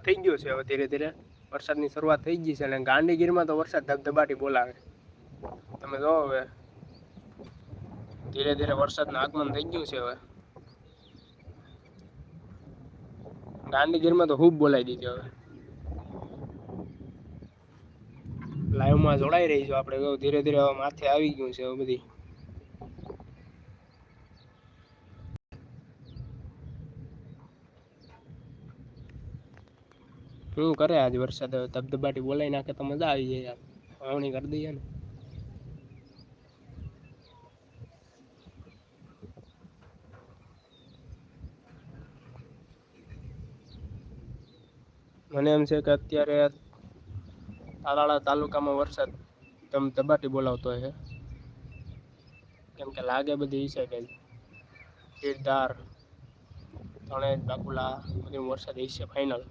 થઈ ગયો છે હવે ધીરે ધીરે. વરસાદની શરૂઆત થઈ ગઈ છે અને ગાંધીગીરમાં તો વરસાદ ધબધબાટી બોલાવે. તમે જો હવે. ધીરે ધીરે વરસાદનું આગમન થઈ ગયું છે હવે. ગાંધીગીરમાં તો ખૂબ બોલાઈ દીધી હવે. લાઈવમાં જોડાઈ રહી છો આપણે. ધીરે ધીરે હવે માથે આવી ગયું છે હવે બધી. શું કરે આજ વરસાદ ધબધબાટી બોલાઈ નાખે તો મજા આવી જાય યાર. વાવણી કરી દઈએ ને. મને એમ છે કે અત્યારે તાલાળા તાલુકામાં વરસાદ તમ ધબાટી બોલાવતો છે. કેમ કે લાગે બધી ઈ કે ગીરધાર ધણેજ બાકુલા બધી વરસાદ ઈ છે ફાઇનલ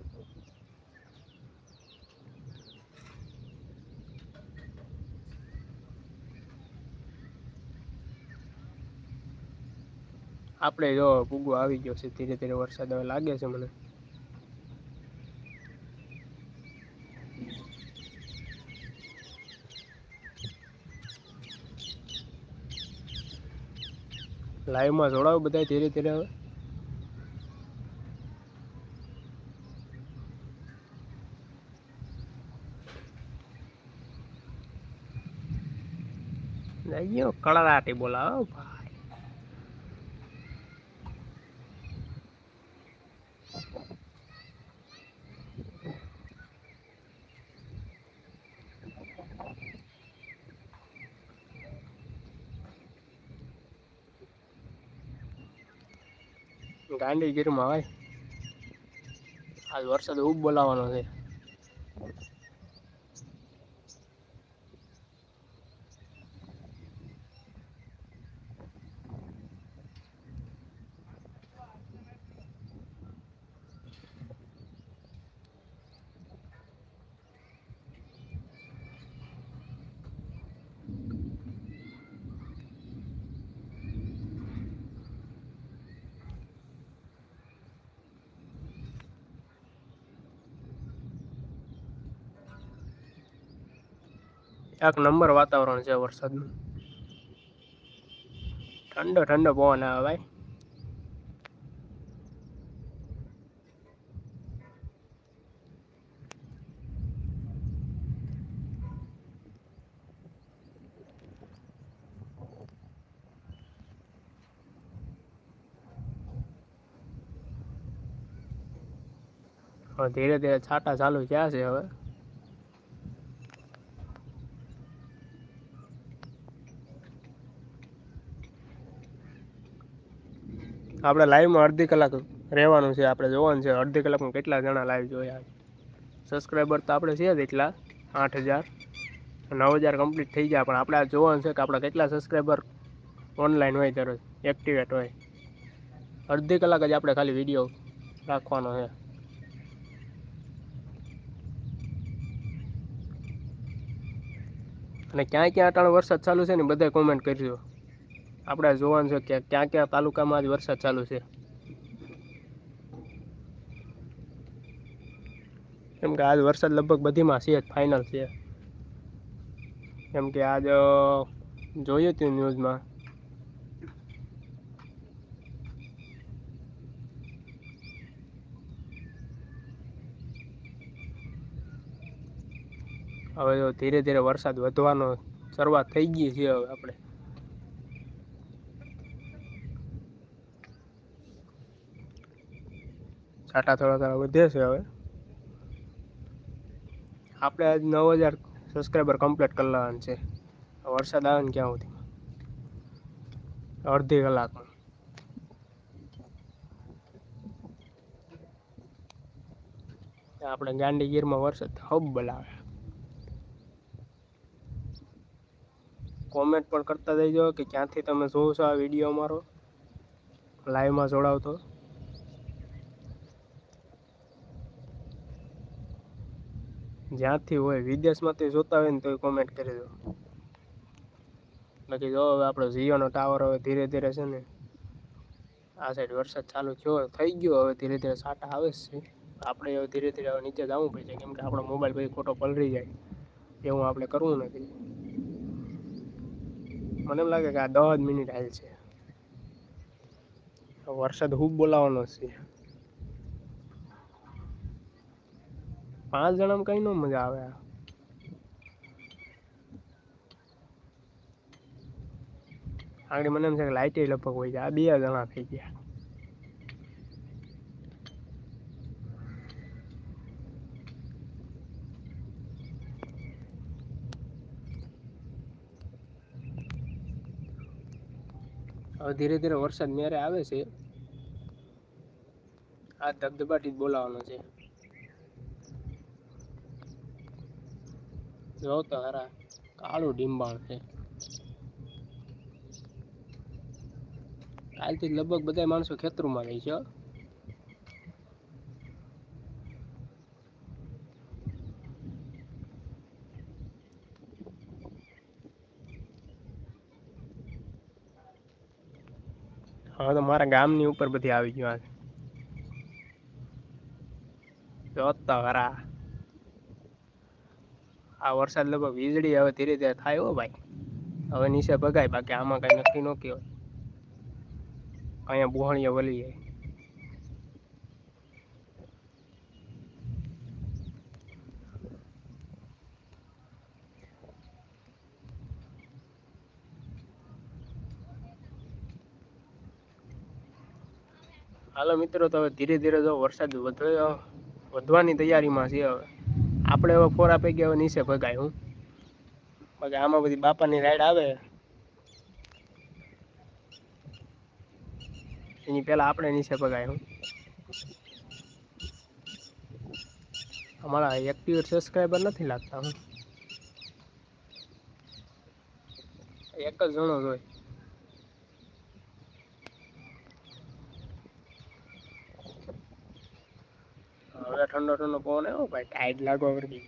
આપણે જો પૂગો આવી ગયો છે, ધીરે ધીરે વરસાદ હવે લાગે છે મને. લાઈવમાં જોડાવો બધા ધીરે ધીરે હવે. કળરાટી બોલાવો ભાઈ ગાંધીગીરમાં હોય. આજ વરસાદ ખૂબ બોલાવાનો છે. એક નંબર વાતાવરણ છે વરસાદનું. ઠંડો ઠંડો પવન આવે ભાઈ. ધીરે ધીરે છાંટા ચાલુ થયા છે હવે. આપણે લાઈવમાં અડધી કલાક રહેવાનું છે, આપણે જોવાનું છે. અડધી કલાકમાં કેટલા જણા લાઈવ જોયા સબસ્ક્રાઈબર તો આપણે છે જ એટલા, આઠ હજાર. નવ હજાર કમ્પ્લીટ થઈ ગયા, પણ આપણે જોવાનું છે કે આપણા કેટલા સબસ્ક્રાઈબર ઓનલાઈન હોય દરરોજ એક્ટિવેટ હોય. અડધી કલાક જ આપણે ખાલી વીડિયો રાખવાનો છે. અને ક્યાં ક્યાં અટાણે વરસાદ ચાલુ છે ને બધા કોમેન્ટ કરજો. આપણે જોવાનું છે કે ક્યાં ક્યાં તાલુકામાં જ વરસાદ ચાલુ છે. કેમ કે આજ વરસાદ લગભગ બધીમાં છે જ ફાઇનલ છે. કેમ કે આજ જોયું હતું ન્યૂઝમાં. હવે ધીરે ધીરે વરસાદ વધવાનો શરૂઆત થઈ ગઈ છે હવે આપણે. છાંટા થોડા થોડા વધે છે હવે. આપણે આજ નવ હજાર સબસ્ક્રાઈબર કમ્પ્લીટ કરી લેવાનું છે. વરસાદ આવે ને ક્યાં સુધી? અડધી કલાકમાં આપણે ગાંડી ગીરમાં વરસાદ હબ બોલાવે. કોમેન્ટ પણ કરતા જઈજો કે ક્યાંથી તમે જોવો છો આ વીડિયો અમારો? લાઈવમાં જોડાવતો. જ્યાંથી હોય, વિદેશમાંથી જોતા હોય ને તોય કોમેન્ટ કરી દો. બાકી જો હવે આપણો જીઓનો ટાવર હવે ધીરે ધીરે છે ને, આ સાઈડ વરસાદ ચાલુ થયો, થઈ ગયો, હવે ધીરે ધીરે સાટા આવે છે. આપણે હવે ધીરે ધીરે હવે નીચે જવું પડશે, કેમ કે આપણો મોબાઈલ પછી ખોટો પલરી જાય. એવું આપણે કરવું નથી. મને એમ લાગે કે આ દસ મિનિટ હાલ છે. વરસાદ ખૂબ બોલાવાનો છે. પાંચ જણામાં કઈ નો મજા આવે આગળ મને એમ છે કે લાઇટે લગભગ હોય છે. આ બે જણા થઈ ગયા. હવે ધીરે ધીરે વરસાદ મેરે આવે છે. આ ધબધબાટી જ બોલાવાનો છે. જો તો હરા કાળું ડીંબાણ છે. કાલથી લગભગ બધા માણસો ખેતરોમાં રહી છે. હવે તો મારા ગામની ઉપર બધી આવી ગયું આ જોતા ખરા આ વરસાદ લગભગ વીજળી હવે ધીરે ધીરે થાય હો ભાઈ. હવે નીચે ભગાય, બાકી આમાં કઈ નક્કી ન કહેવાય. અહીંયા બુહાણીએ વળી જાય. હાલો મિત્રો, તો હવે ધીરે ધીરે જો વરસાદ વધ્યો, વધવાની તૈયારીમાં છે હવે. આપણે હવે ખોરા પૈકી ગયા નીચે ભગાય હું. બાકી આમાં બધી બાપાની રાઈડ આવે. એની પેલા આપણે નીચે ભગાય હું. અમારા એક્ટિવ સબસ્ક્રાઈબર નથી લાગતા હું. એક જ જણો જ હવે ઠંડો ઠંડો પવન આવ્યો, ભાઈ ટાઈટ લાગવા વળગી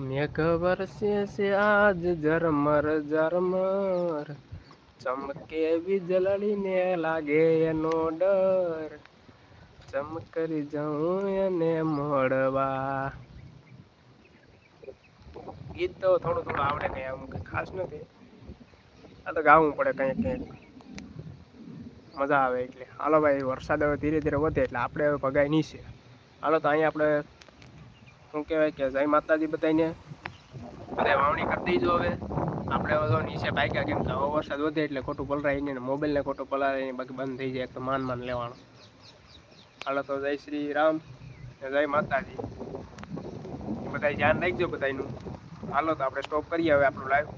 મેઘ વરસે છે આજ ઝરમર ઝરમર. ચમકે વીજળીને લાગે એનો ડર. ચમકરી જાઉં એને મળવા ગીત તો થોડું થોડું આવડે કઈ આમ કઈ ખાસ નથી. આ તો ગાવું પડે કંઈક કંઈક. મજા આવે એટલે. હાલો ભાઈ, વરસાદ હવે ધીરે ધીરે વધે એટલે આપણે હવે ભગાય નહીં છે હાલો તો અહીંયા આપણે, શું કહેવાય કે જય માતાજી બધાને બધા વાવણી કરી દઈજો હવે. આપણે હવે નીચે ભાગ્યા કેમ કે વરસાદ વધે એટલે ખોટું પલરાય ને મોબાઈલને ખોટું પલરાય ને બાકી બંધ થઈ જાય તો માન માન લેવાનું. હાલો તો જય શ્રી રામ જય માતાજી. બધા ધ્યાન રાખજો બધાનું હાલો તો આપણે સ્ટોપ કરીએ હવે આપણું લાઈવ